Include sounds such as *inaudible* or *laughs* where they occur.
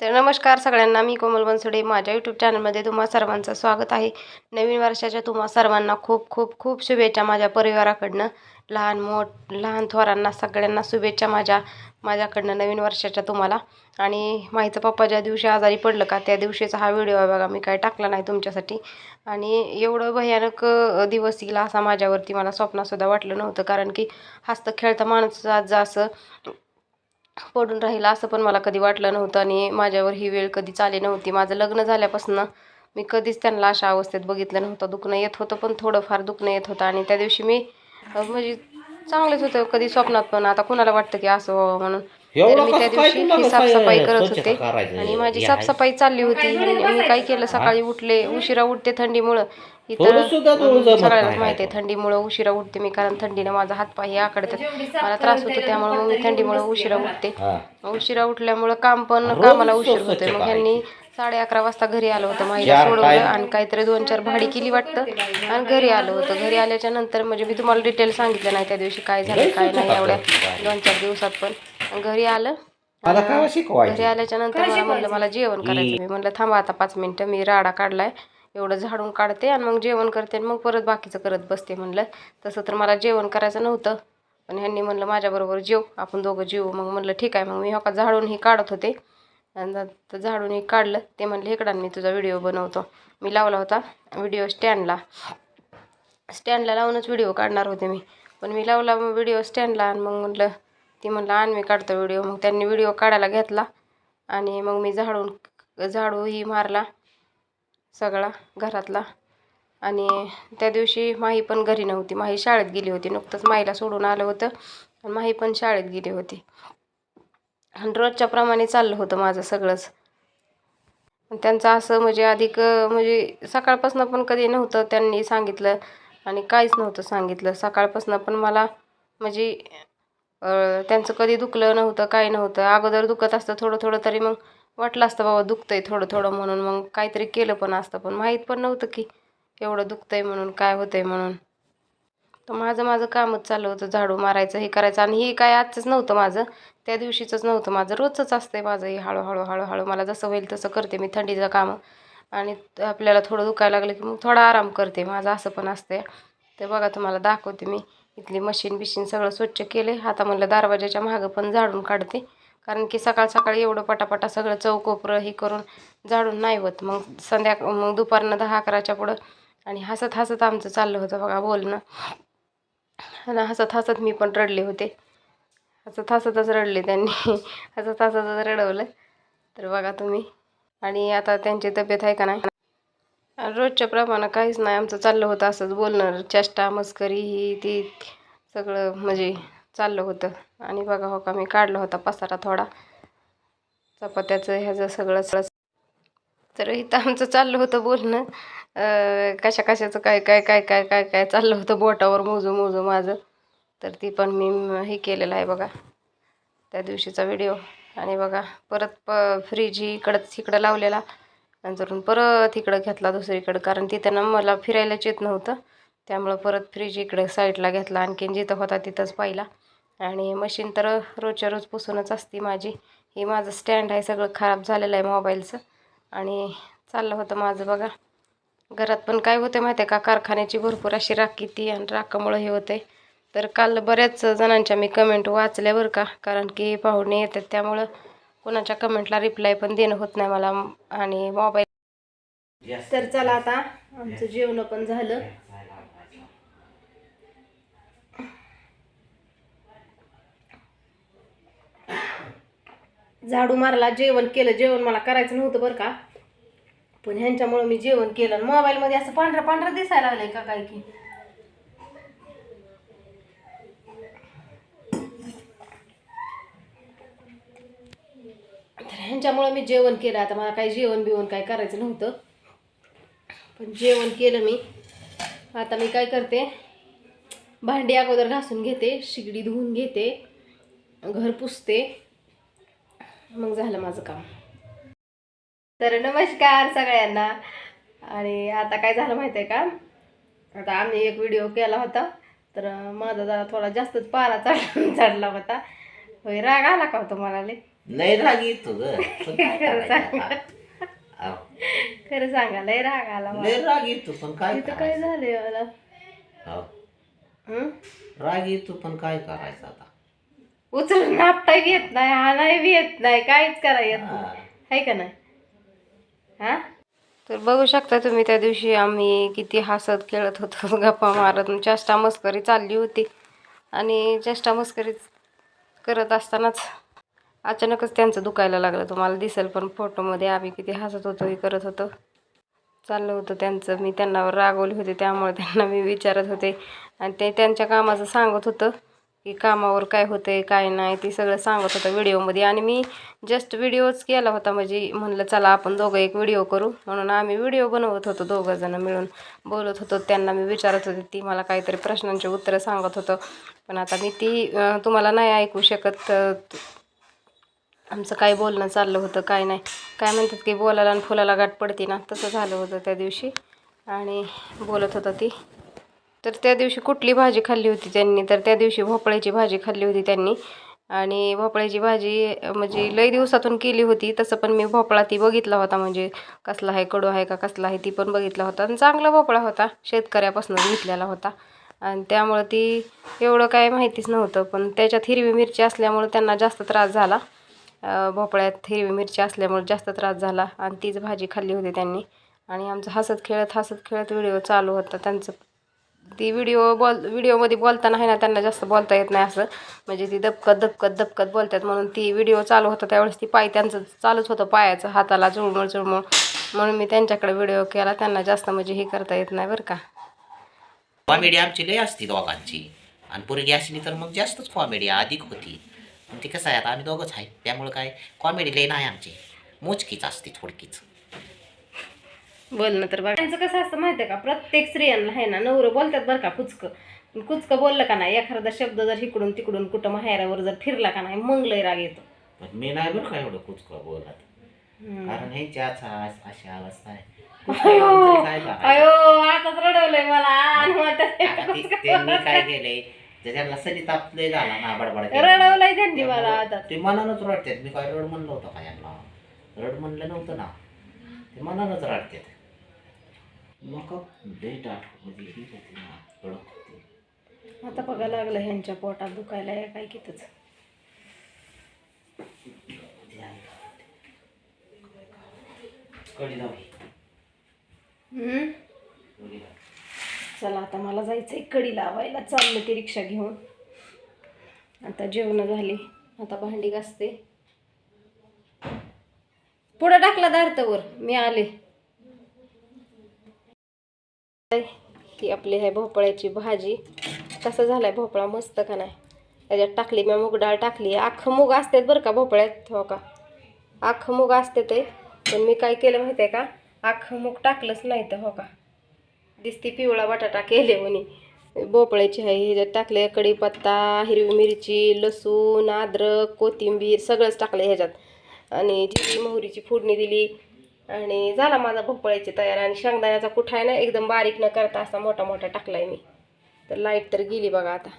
तर नमस्कार सगळ्यांना मी कोमल बनसोडे. माझ्या यूट्यूब चॅनलमध्ये तुम्हा सर्वांचं स्वागत आहे. नवीन वर्षाच्या तुम्हा सर्वांना खूप खूप खूप शुभेच्छा माझ्या परिवाराकडनं. लहान मोठ लहान थोरांना सगळ्यांना शुभेच्छा माझ्या माझ्याकडनं नवीन वर्षाच्या तुम्हाला. आणि माहीचं पप्पा ज्या दिवशी आजारी पडलं का त्या दिवशीचा हा व्हिडिओ आहे बघा मी काय टाकला नाही तुमच्यासाठी. आणि एवढं भयानक दिवस येईल असा माझ्यावरती मला स्वप्नासुद्धा वाटलं नव्हतं. कारण की हसतं खेळता माणूस आज असं पडून राहिलं असं पण मला कधी वाटलं नव्हतं आणि माझ्यावर ही वेळ कधीच आली नव्हती. माझं लग्न झाल्यापासून मी कधीच त्यांना अशा अवस्थेत बघितलं नव्हतं. दुखणं येत होतं पण थोडंफार दुखणं येत होतं आणि त्या दिवशी मी म्हणजे चांगलेच होतं. कधी स्वप्नात पण आता कुणाला वाटतं की असं व्हावं म्हणून. तर मी त्या दिवशी ही साफसफाई करत होते. आणि माझी हे? साफसफाई चालली होती. आणि मी काय केलं? सकाळी उठले. उशिरा उठते थंडीमुळं. इतर नाही माहिती आहे थंडीमुळं उशिरा उठते मी कारण थंडीनं माझा हातपाय हे आकडतात. मला त्रास होतो त्यामुळे मग मी थंडीमुळं उशिरा उठते. उशिरा उठल्यामुळं काम पण कामाला उशीर होतोय. मग. ह्यांनी साडे अकरा वाजता घरी आलं होतं. चार सोडवलं. आणि काहीतरी दोन चार भाडी केली वाटतं. आणि घरी आलं होतं. घरी आल्याच्यानंतर म्हणजे मी तुम्हाला डिटेल सांगितलं नाही त्या दिवशी काय झालं काय नाही एवढ्या. दोन चार दिवसात पण. घरी आलं. मला काय घरी आल्याच्यानंतर मला म्हणलं मला जेवण करायचं मी म्हणलं थांबा आता पाच मिनटं मी राडा काढलाय. एवढं झाडून काढते आणि मग जेवण करते आणि मग परत बाकीचं करत बसते. म्हणलं तसं तर मला जेवण करायचं नव्हतं. पण ह्यांनी म्हणलं माझ्याबरोबर जेव आपण दोघं जेवू. मग म्हणलं ठीक आहे. मग मी हो का झाडून ही काढत होते. आणि नंतर झाडून ही काढलं. ते म्हणले इकडं मी तुझा व्हिडिओ बनवतो. मी लावला होता व्हिडिओ स्टँडला. स्टँडला लावूनच व्हिडिओ काढणार होते मी. पण मी लावला व्हिडिओ स्टँडला आणि मग म्हटलं ती म्हणलं आण मी काढतो व्हिडिओ. मग त्यांनी व्हिडिओ काढायला घेतला आणि मग मी झाडून झाडूही मारला सगळा घरातला. आणि त्या दिवशी माही पण घरी नव्हती. माही शाळेत गेली होती. नुकतंच माहीला सोडून आलं होतं आणि माही पण शाळेत गेली होती. आणि रोजच्या प्रमाणे चाललं होतं माझं सगळंच. त्यांचं असं म्हणजे अधिक म्हणजे सकाळपासून पण कधी नव्हतं त्यांनी सांगितलं आणि काहीच नव्हतं सांगितलं. सकाळपासून पण मला म्हणजे त्यांचं कधी दुखलं नव्हतं काय नव्हतं अगोदर दुखत असतं थोडं थोडं तरी मग वाटलं असतं बाबा दुखतं आहे थोडं थोडं म्हणून मग काहीतरी केलं पण असतं पण माहीत पण नव्हतं की एवढं दुखतं आहे म्हणून काय होतं आहे म्हणून. तर माझं माझं कामच चालू होतं झाडू मारायचं हे करायचं आणि हे काय आजचंच नव्हतं माझं त्या दिवशीचंच नव्हतं माझं रोजचंच असतंय माझं हे हळूहळू हळूहळू मला जसं होईल तसं करते मी थंडीचं कामं आणि आपल्याला थोडं दुखायला लागलं की मग थोडा आराम करते माझं असं पण असतंय. ते बघा तुम्हाला दाखवते मी. इथली मशीन बिशीन सगळं स्वच्छ केले आता म्हणलं दरवाजाच्या मागं पण झाडून काढते. कारण की सकाळ सकाळी एवढं पटापटा सगळं चौकोपरं हे करून झाडून नाही होत. मग संध्याकाळ मग दुपारनं दहा अकराच्या पुढं आणि हसत हसत आमचं चाललं होतं बघा बोलणं. आणि हसत हसत मी पण रडले होते. हसत हसतच रडले त्यांनी. *laughs* हसत हसतच रडवलं. तर बघा तुम्ही. आणि आता त्यांची तब्येत आहे का नाही? रोजच्या प्रमाणे काहीच नाही. आमचं चाललं होतं असंच बोलणं. चेष्टा मस्करी ही ती सगळं म्हणजे चाललं होतं. आणि बघा हो का मी काढला होता पसारा थोडा. चपात्याचं ह्याचं सगळं सगळं. तर इथं आमचं चाललं होतं बोलणं. कशा कशाचं काय काय काय काय काय काय चाललं होतं बोटावर मोजू मोजू माझं. तर ती पण मी हे केलेलं आहे बघा. त्या दिवशीचा व्हिडिओ. आणि बघा परत प फ्रीज इकडंच इकडं लावलेला. नंतरून परत इकडं घेतला दुसरीकडं कारण तिथं ना मला फिरायलाच येत नव्हतं. त्यामुळं परत फ्रीज इकडे साईडला घेतला आणखीन जिथं होता तिथंच पाहिला. आणि मशीन तर रोजच्या रोज पुसूनच असते माझी. हे माझं स्टँड आहे सगळं खराब झालेलं आहे मोबाईलचं आणि चाललं होतं माझं बघा. घरात पण काय होते माहिती आहे का? कारखान्याची भरपूर अशी राख ती आणि राखामुळं हे होते तर काल बऱ्याच जणांच्या मी कमेंट वाचल्या बरं का? कारण की पाहुणे येतात त्यामुळं कोणाच्या कमेंटला रिप्लाय पण देणं होत नाही मला. आणि मोबाईल तर चला आता आमचं जेवण पण झालं. झाडू मारला जेवण केलं. जेवण मला करायचं नव्हतं बरं का. पण ह्यांच्यामुळं मी जेवण केलं. मोबाईलमध्ये असं पांढरं पांढरं दिसायला लागलं का काय की तर ह्यांच्यामुळं मी जेवण केलं. आता मला काही जेवण बिवण काय करायचं नव्हतं. पण जेवण केलं मी. आता मी काय करते? भांडी अगोदर घासून घेते शिगडी धुवून घेते घर पुसते. मग झालं माझं काम. तर नमस्कार सगळ्यांना. आणि आता काय झालं माहिती आहे का? आता आम्ही एक व्हिडिओ केला होता. तर माझा जरा थोडा जास्तच पारा चढ *laughs* चढला होता. होय राग आला का होता मला लय? राग येतो ग पण काय *laughs* करायचं आता? अहो, खरं सांगा लय राग आला मला. लय राग येतो पण काय इथं काय करायचं? झालंय मला हो. हं? राग येतो पण काय करायचं आता उचलून नापता येत नाही आणाय बी येत नाही काहीच करा येत नाही हा. आहे का नाही हा तर बघू शकता तुम्ही त्या दिवशी आम्ही किती हसत खेळत होतो *laughs* गप्पा मारत चेष्टा मस्करी चालली होती आणि चेष्टा मस्करी करत असतानाच अचानकच त्यांचं दुखायला लागलं. तुम्हाला दिसेल पण फोटोमध्ये आम्ही किती हसत होतो हे करत होतो. चाललं होतं त्यांचं. मी त्यांना रागवले होते त्यामुळे त्यांना मी विचारत होते. आणि ते त्यांच्या कामाचं सांगत होतं की कामावर काय होतंय काय नाही ते सगळं सांगत होतं व्हिडिओमध्ये. आणि मी जस्ट व्हिडिओच केला होता म्हणजे म्हणलं चला आपण दोघं एक व्हिडिओ करू. म्हणून आम्ही व्हिडिओ बनवत होतो दोघं जण मिळून. बोलत होतो त्यांना मी विचारत होते ती मला काहीतरी प्रश्नांची उत्तरं सांगत होतं. पण आता मी ती तुम्हाला नाही ऐकू शकत आमचं काय बोलणं चाललं होतं काय नाही. काय म्हणतात की बोलायला आणि फुलाला गाठ पडते ना तसं झालं होतं त्या दिवशी. आणि बोलत होता ती. तर त्या दिवशी कुठली भाजी खाल्ली होती त्यांनी? तर त्या दिवशी भोपळ्याची भाजी खाल्ली होती त्यांनी. आणि भोपळ्याची भाजी म्हणजे लई दिवसातून केली होती. तसं पण मी भोपळा ती बघितला होता म्हणजे कसला आहे कडू आहे का कसला आहे ती पण बघितला होता. आणि चांगला भोपळा होता शेतकऱ्यापासून घेतलेला होता. आणि त्यामुळं ती एवढं काय माहितीच नव्हतं पण त्याच्यात हिरवी मिरची असल्यामुळं त्यांना जास्त त्रास झाला. भोपळ्यात हिरवी मिरची असल्यामुळे जास्त त्रास झाला आणि तीच भाजी खाल्ली होती त्यांनी. आणि आमचं हसत खेळत हसत खेळत व्हिडिओ चालू होता. त्यांचं ती व्हिडिओ बोल व्हिडिओमध्ये बोलताना आहे ना त्यांना जास्त बोलता येत नाही असं. म्हणजे ती दबकत दबकत दबकत बोलतात. म्हणून ती व्हिडिओ चालू होता त्यावेळेस ती पाय त्यांचं चालूच होतं पायाचं हाताला चुळमुळ चुळमुळ म्हणून मी त्यांच्याकडे व्हिडिओ केला. त्यांना जास्त म्हणजे हे करता येत नाही बरं का. कॉमेडी आमची लय असती दोघांची. आणि पोरगी असली तर मग जास्तच कॉमेडी अधिक होती. ती कसं आहे आता आम्ही दोघंच आहे. त्यामुळे काय कॉमेडी लय नाही आमची. मोजकीच असते थोडकीच. बोलणं तर बघा. त्यांचं कसं असतं माहिती आहे का? प्रत्येक स्त्रियांना आहे ना नवरं बोलतात बरं का कुचकं कुचकं बोललं का नाही एखादा शब्द जर इकडून तिकडून कुठं माहेरावर जर फिरला का नाही मग लय राग येतो. पण मी नाही बरं का एवढं कुचकं बोलत. कारण आज अशी अवस्था आहे. अयो कुचकं काय करायचं? अयो आताच रडवलंय मला. आणि म्हणतात आता ती- त्यांनी काय केलंय? तर त्यांना सनी तापले झाला ना बडबड. रडवलंय त्यांनी मला आता ते मनानच रडतात. मी काय रड म्हणलं होतं का यांना? रड म्हणलं नव्हतं ना. ते मनानच रडतात. मग डेट ही होती ना रडत होती. आता बघा लागलं ह्यांच्या पोटात दुखायला आहे काय कितच. कडी हम्म? कडी लावली. चला आता मला जायचं आहे कडी लावायला. चाललं ती रिक्षा घेऊन. आता जेवण झाली. आता भांडी घासते. पुढं टाकला दारतवर. मी आले. ही आपली आहे भोपळ्याची भाजी. कसं झालाय भोपळा? मस्त का नाही? त्याच्यात टाकली मी मूग डाळ टाकली. अख्खं मूग असतात बरं का भोपळ्यात? हो का? अख्खं मूग असते ते. पण मी काय केलं माहिती आहे का? अख्खं मूग टाकलंच नाही तर हो का? दिसती पिवळा बटाटा केले म्हणे. भोपळ्याची आहे ह्याच्यात टाकले कढीपत्ता हिरवी मिरची लसूण अद्रक कोथिंबीर सगळंच टाकलं ह्याच्यात. आणि जिरी मोहरीची फोडणी दिली. आणि झाला माझा भोपळ्याची तयार. आणि शेंगदाण्याचा कुठा आहे ना एकदम बारीक न करता असा मोठा मोठा टाकलाय मी. तर लाइट तर गेली बघा आता.